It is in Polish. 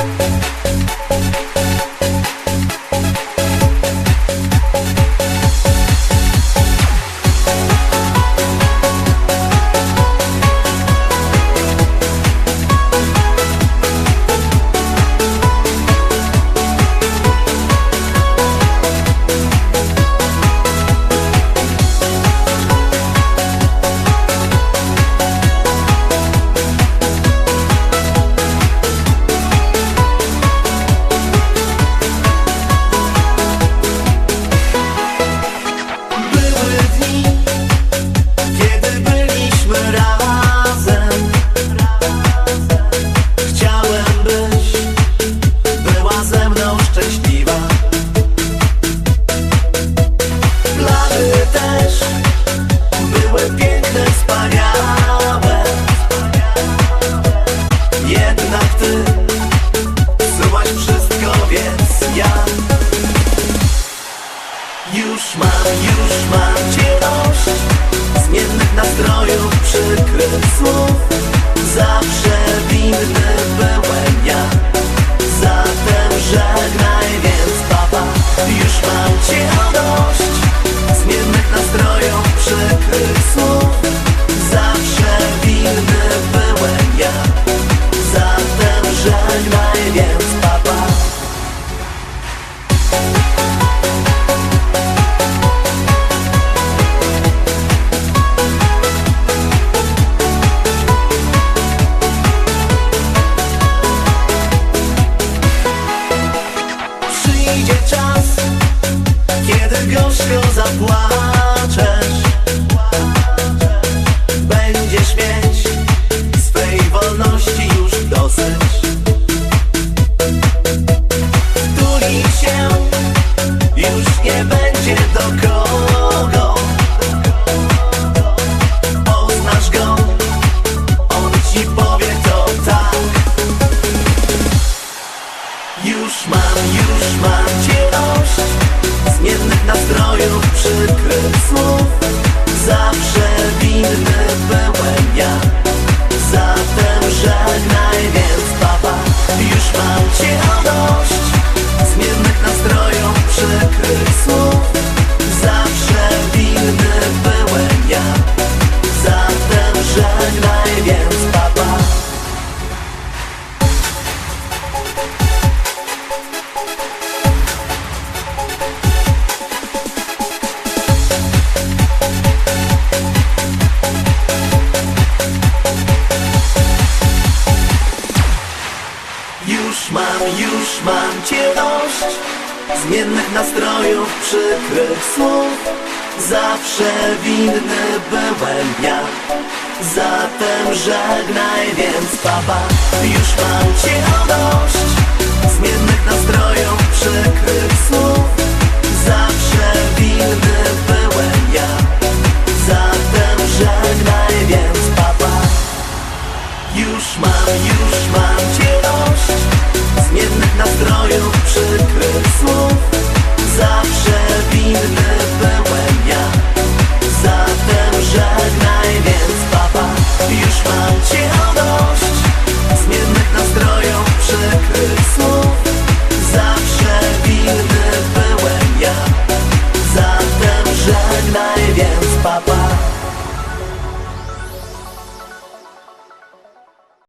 Thank Już mam cię dość Zmiennych nastrojów, przykrych słów. Zawsze winny byłem ja. Zatem żegnaj więc papa Już mam cię dość przyjdzie czas, kiedy gorzko zapłaczesz. już mam cię dość Zmiennych nastrojów, przykrych słów. Zawsze winny byłem ja. Zatem żegnaj więc papa Już mam cię dość Zmiennych nastrojów, przykrych słów. Zawsze winny byłem ja. Zatem żegnaj więc papa Już mam, już mam cię dość Zmiennych nastrojów, przykrych słów Zawsze winny byłem ja. Zatem żegnaj więc papa Już mam cię dość. Zmiennych nastrojów, przykrych słów Zawsze winny byłem ja. Zatem żegnaj więc papa